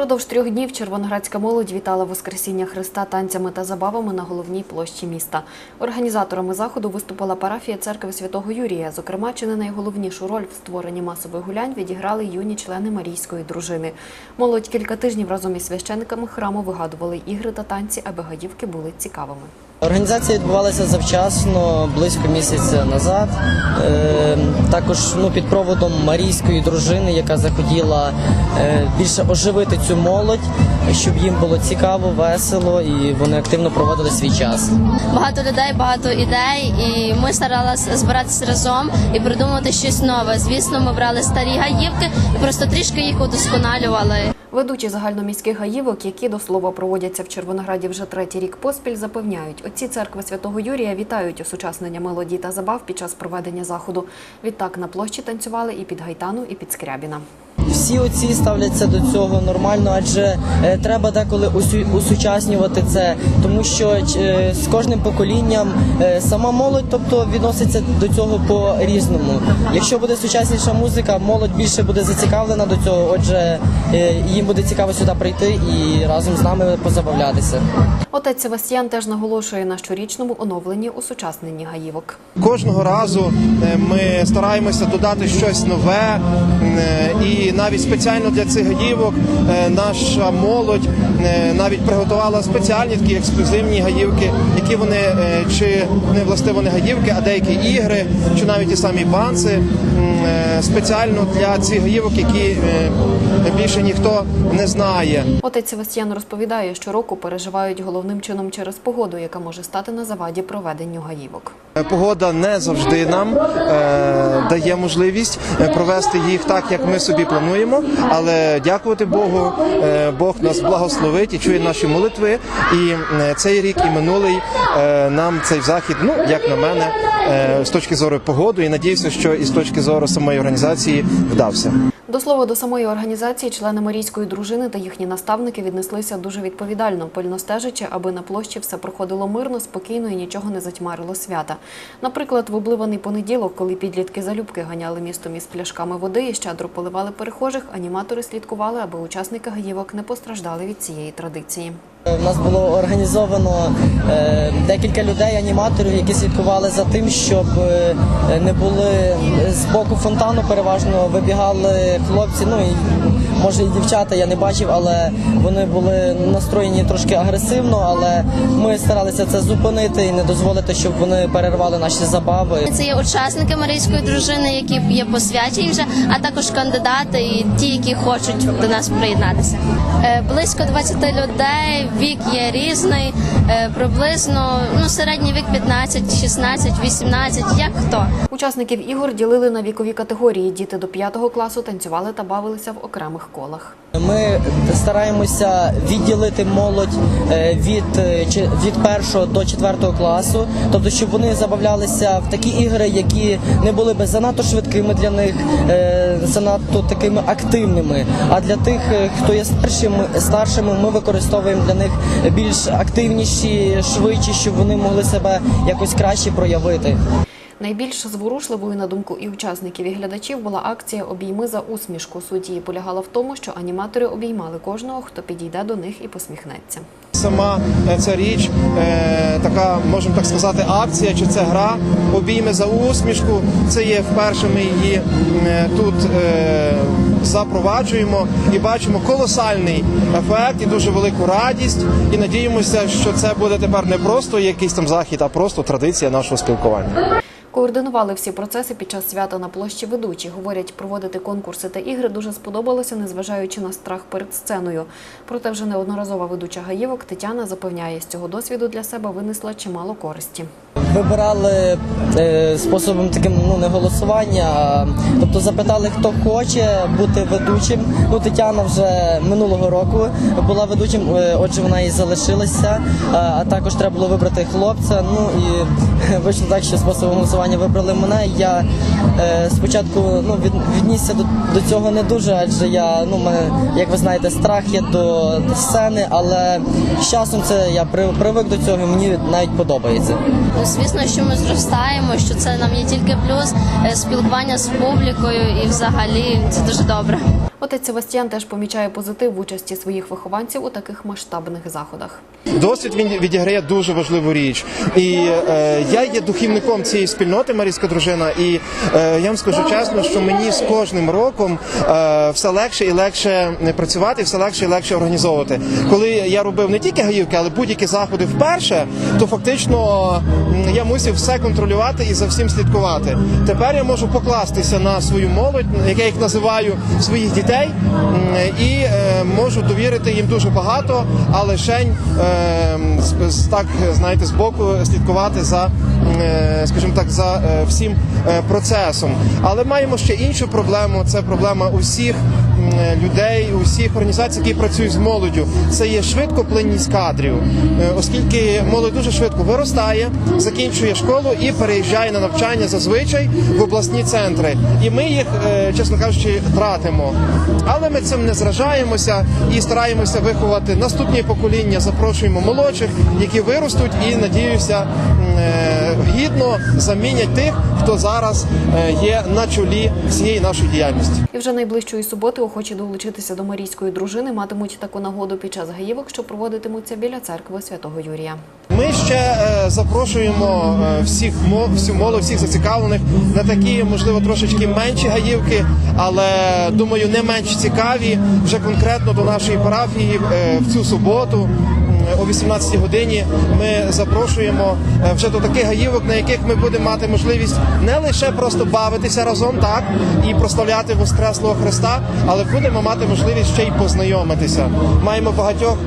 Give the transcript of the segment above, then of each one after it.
Продовж трьох днів червоноградська молодь вітала Воскресіння Христа танцями та забавами на головній площі міста. Організаторами заходу виступила парафія церкви святого Юрія. Зокрема, чи не найголовнішу роль в створенні масових гулянь відіграли юні члени Марійської дружини. Молодь кілька тижнів разом із священниками храму вигадували ігри та танці, аби гадівки були цікавими. Організація відбувалася завчасно, близько місяця назад. Е, також ну, під проводом марійської дружини, яка захотіла е, більше оживити цю молодь, щоб їм було цікаво, весело і вони активно проводили свій час. багато людей, багато ідей, і ми старалися збиратися разом і придумати щось нове. Звісно, ми брали старі гаївки і просто трішки їх удосконалювали. Ведучі загальноміських гаївок, які до слова проводяться в Червонограді вже третій рік поспіль, запевняють, отці церкви святого Юрія вітають осучаснення мелодій та забав під час проведення заходу. Відтак на площі танцювали і під гайтану, і під скрябіна. Всі оці ставляться до цього нормально, адже е, треба деколи усучаснювати це, тому що е, з кожним поколінням е, сама молодь, тобто відноситься до цього по різному. Якщо буде сучасніша музика, молодь більше буде зацікавлена до цього. Отже, їм буде цікаво сюди прийти і разом з нами позабавлятися. Отець Севастьян теж наголошує на щорічному оновленні усучасненні гаївок. Кожного разу ми стараємося додати щось нове, і навіть спеціально для цих гаївок е, наша молодь е, навіть приготувала спеціальні такі ексклюзивні гаївки, які вони е, чи не властиво не гаївки, а деякі ігри, чи навіть ті самі банси спеціально для цих гаївок, які більше ніхто не знає. Отець Севастьян розповідає, що року переживають головним чином через погоду, яка може стати на заваді проведенню гаївок. Погода не завжди нам е, дає можливість провести їх так, як ми собі плануємо. Але дякувати Богу, е, Бог нас благословить і чує наші молитви. І цей рік, і минулий е, нам цей захід, ну як на мене, е, з точки зору погоди, і надіюся, що і з точки зору самої організації вдався. До слова, до самої організації члени Марійської дружини та їхні наставники віднеслися дуже відповідально, пильно стежачи, аби на площі все проходило мирно, спокійно і нічого не затьмарило свята. Наприклад, в обливаний понеділок, коли підлітки залюбки ганяли містом із пляшками води і щедро поливали перехожих, аніматори слідкували, аби учасники гаївок не постраждали від цієї традиції. У нас було організовано е, декілька людей, аніматорів, які слідкували за тим, щоб е, не були з боку фонтану. Переважно вибігали хлопці. Ну і може і дівчата, я не бачив, але вони були настроєні трошки агресивно. Але ми старалися це зупинити і не дозволити, щоб вони перервали наші забави. Це є учасники марійської дружини, які є посвячені вже, а також кандидати і ті, які хочуть до нас приєднатися. Е, Близько 20 людей, вік є різний, е, приблизно ну середній вік 15, 16, 18, як хто. Учасників ігор ділили на вікові категорії. Діти до п'ятого класу танцювали та бавилися в окремих колах. Ми стараємося відділити молодь е, від, е, від першого до четвертого класу, тобто, щоб вони забавлялися в такі ігри, які не були би занадто швидкими для них, е, занадто такими активними. А для тих, хто є старшими, старшими, ми використовуємо для них більш активніші, швидші, щоб вони могли себе якось краще проявити. Найбільш зворушливою, на думку і учасників, і глядачів, була акція Обійми за усмішку. Суть її полягала в тому, що аніматори обіймали кожного, хто підійде до них і посміхнеться. Сама е, ця річ, е, така, можемо так сказати, акція чи це гра обійми за усмішку. Це є вперше ми її е, тут запроваджуємо і бачимо колосальний ефект і дуже велику радість. І надіємося, що це буде тепер не просто якийсь там захід, а просто традиція нашого спілкування. Координували всі процеси під час свята на площі ведучі. Говорять, проводити конкурси та ігри дуже сподобалося, незважаючи на страх перед сценою. Проте вже неодноразова ведуча гаївок Тетяна запевняє, з цього досвіду для себе винесла чимало користі. Вибирали е, способом таким ну не голосування, а, тобто запитали, хто хоче бути ведучим. Ну Тетяна вже минулого року була ведучим, е, отже, вона і залишилася. А, а також треба було вибрати хлопця. Ну і вийшло так, що способом голосування вибрали мене. Я е, спочатку ну від, віднісся до, до цього не дуже, адже я ну мене, як ви знаєте, страх є до сцени, але з часом це я привик до цього. Мені навіть подобається. Звісно, що ми зростаємо, що це нам є тільки плюс е, спілкування з публікою і взагалі це дуже добре. Отець Севастьян теж помічає позитив в участі своїх вихованців у таких масштабних заходах. Досвід він відіграє дуже важливу річ. І е, я є духівником цієї спільноти Марійська дружина, і е, я вам скажу чесно, що мені з кожним роком е, все легше і легше працювати, все легше і легше організовувати. Коли я робив не тільки гаївки, але будь-які заходи вперше, то фактично я мусив все контролювати і за всім слідкувати. Тепер я можу покластися на свою молодь, як я їх називаю, своїх дітей, і е, можу довірити їм дуже багато, а лишень е, з- з- так знаєте, збоку слідкувати за, е, скажімо так, за е, всім е, процесом. Але маємо ще іншу проблему. Це проблема усіх людей, усіх організацій, які працюють з молоддю. Це є швидкоплинність кадрів, Е, оскільки молодь дуже швидко виростає, закінчує школу і переїжджає на навчання зазвичай в обласні центри. І ми їх, е, чесно кажучи, тратимо. Але ми цим не зражаємося і стараємося виховати наступні покоління. Запрошуємо молодших, які виростуть, і надіюся, е, гідно замінять тих, хто зараз е, є на чолі всієї нашої діяльності. І вже найближчої суботи охочі долучитися до марійської дружини матимуть таку нагоду під час гаївок, що проводитимуться біля церкви святого Юрія. Ми ще е, запрошуємо е, всіх всю молодь, всіх зацікавлених на такі, можливо, трошечки менші гаївки, але думаю, не менш цікаві вже конкретно до нашої парафії е, в цю суботу. О 18 годині ми запрошуємо е, вже до таких гаївок, на яких ми будемо мати можливість не лише просто бавитися разом, так і прославляти Воскреслого Христа, але будемо мати можливість ще й познайомитися. Маємо багатьох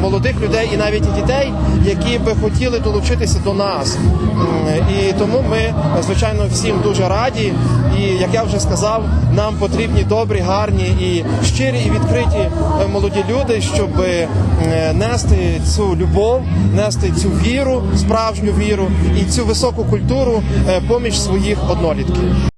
молодих людей і навіть дітей, які би хотіли долучитися до нас. І тому ми, звичайно, всім дуже раді. І як я вже сказав, нам потрібні добрі, гарні і щирі і відкриті е, молоді люди, щоб е, нести цю любов, нести цю віру, справжню віру і цю високу культуру е, поміж своїх однолітків.